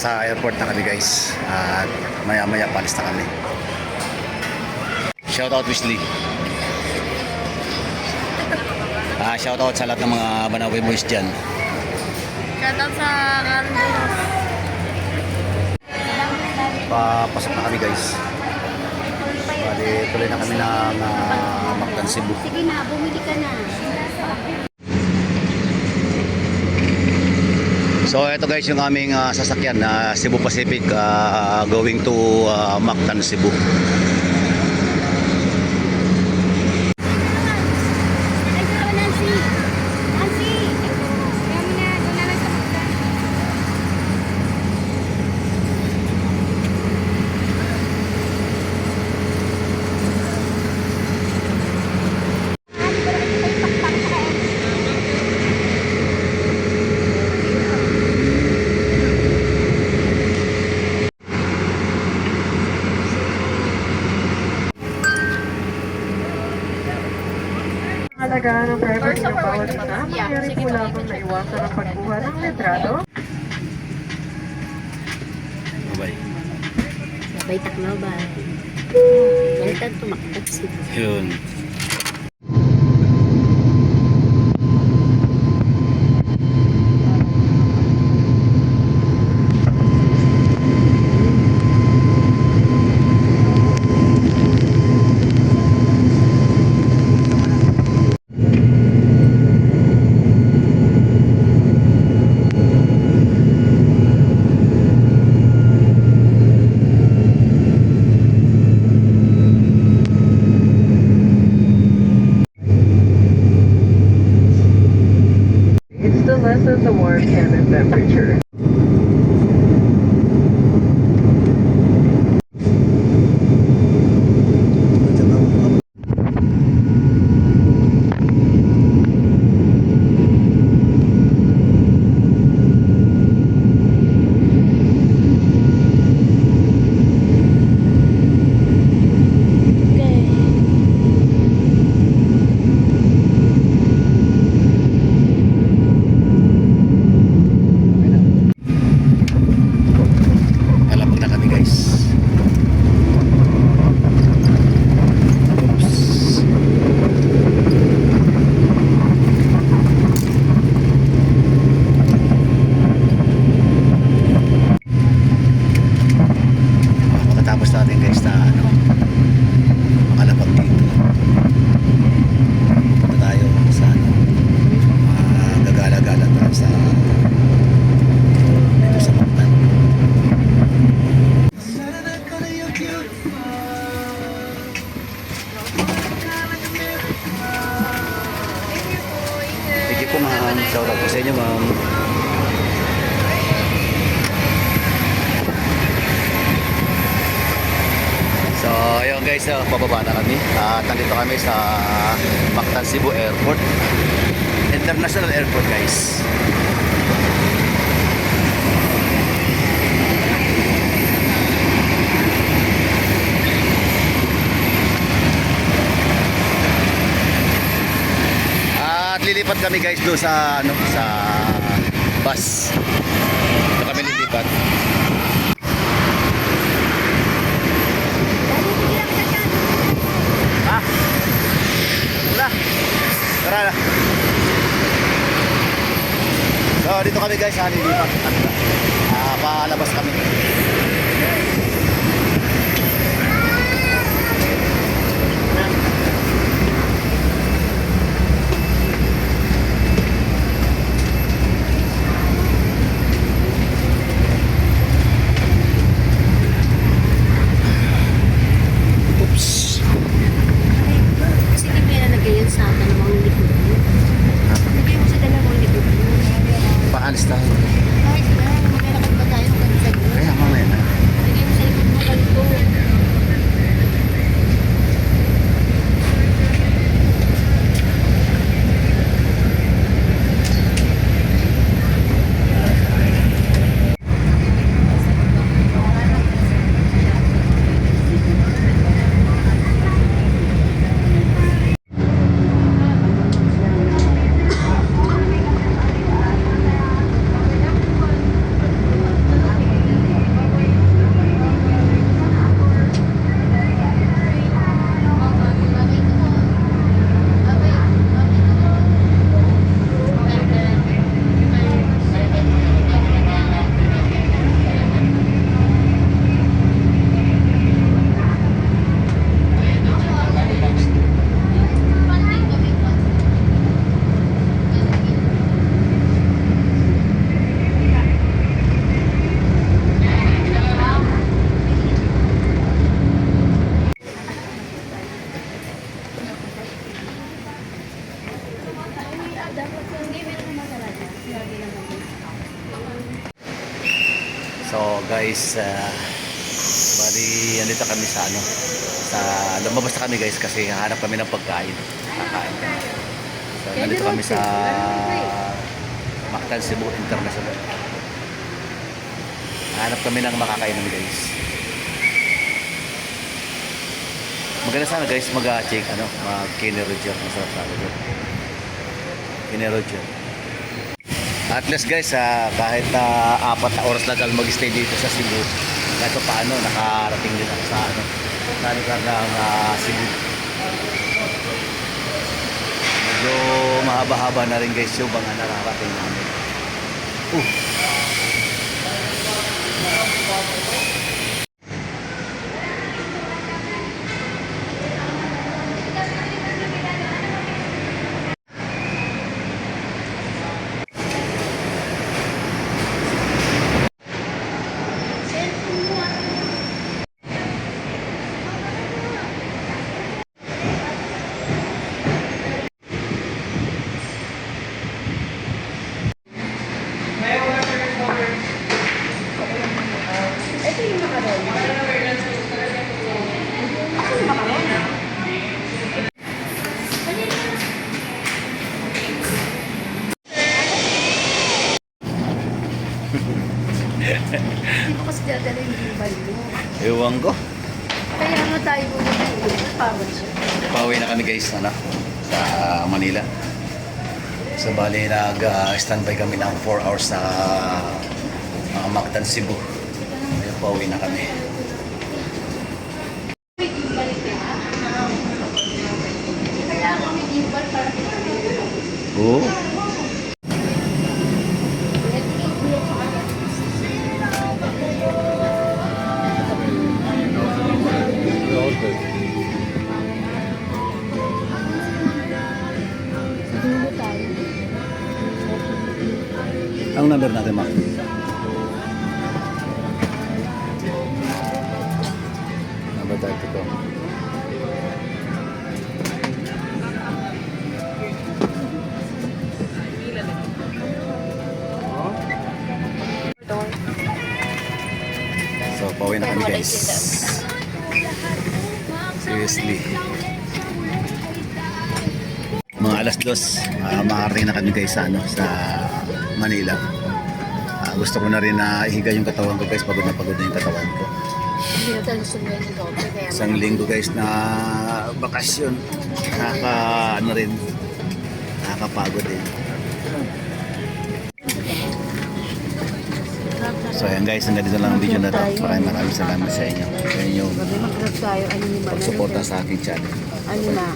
nasa airport na kami guys. At maya maya palis na kami. Shout out Wesley. Ah, shout out sa lahat ng mga Banawe boys dyan. Shoutout sa Carlos. Papasok na kami guys. Bali, tuloy na kami ng uh, Mactan Cebu. Sige na, bumili ka na. So ito guys yung aming ah, sasakyan na Cebu Pacific ah, going to uh, Mactan Cebu. Ay, ito, Nancy. Nancy. Kami na, doon na lang sa magda. Alagaan ng privacy ng bawat isa, mangyari po lamang na iwasan ang pagkuha ng litrato. Bye. Sabay taklaw ba? Balitan tumaktak si Yun. Guys, uh, bababa na kami. At nandito kami sa Mactan Cebu Airport. International Airport guys. At lilipat kami guys doon sa ano sa bus. Doon kami lilipat. Ha? Wala. Tara na. So dito kami guys, ha, lilipat. Ano ba? Ah, palabas kami. Oops. Kasi di ba nalagay yun sa dalawang likod mo? Nalagay mo sa dalawang likod mo. Paalis tayo. Kahit na, maglalakad ba tayo hanggang sa Kaya nga. Guys, ah, bali andito kami sa ano, sa lumabas na kami guys kasi hanap kami ng pagkain. Kakain kami. So nandito kami sa Mactan Cebu International. Hanap kami ng makakainan guys. Maganda sana guys mag-check ano, mag-Kine Roger. Masarap sana doon. Kine Roger. At least guys, ah, kahit ah, apat na oras lang mag-stay dito sa Cebu, kahit pa paano, nakarating din ako sa ano, sa lugar ng ah, Cebu. Medyo mahaba-haba na rin guys yung mga nakarating namin. Uh. Hindi ko kasi dadala yung gimbal mo. Ewan ko. Kaya nga tayo bumili. Siya. Pauwi na kami guys, ano, sa Manila. So bali nag-standby kami ng 4 hours sa mga Mactan, Cebu. Kaya pauwi na kami. Ang number natin, Mac? Number 32. So, pauwi na kami guys. Seriously. Mga alas dos, uh, makarating na kami guys sa, ano, sa Manila. Gusto ko na rin na ihiga yung katawan ko guys, pagod na pagod na yung katawan ko. Yung Isang linggo guys na bakasyon. Nakaka, ano rin, nakakapagod din. So ayan guys, hanggang dito lang ang video na to. Maraming maraming salamat sa inyo. Ni Manalo? pagsuporta sa aking channel. Ano na?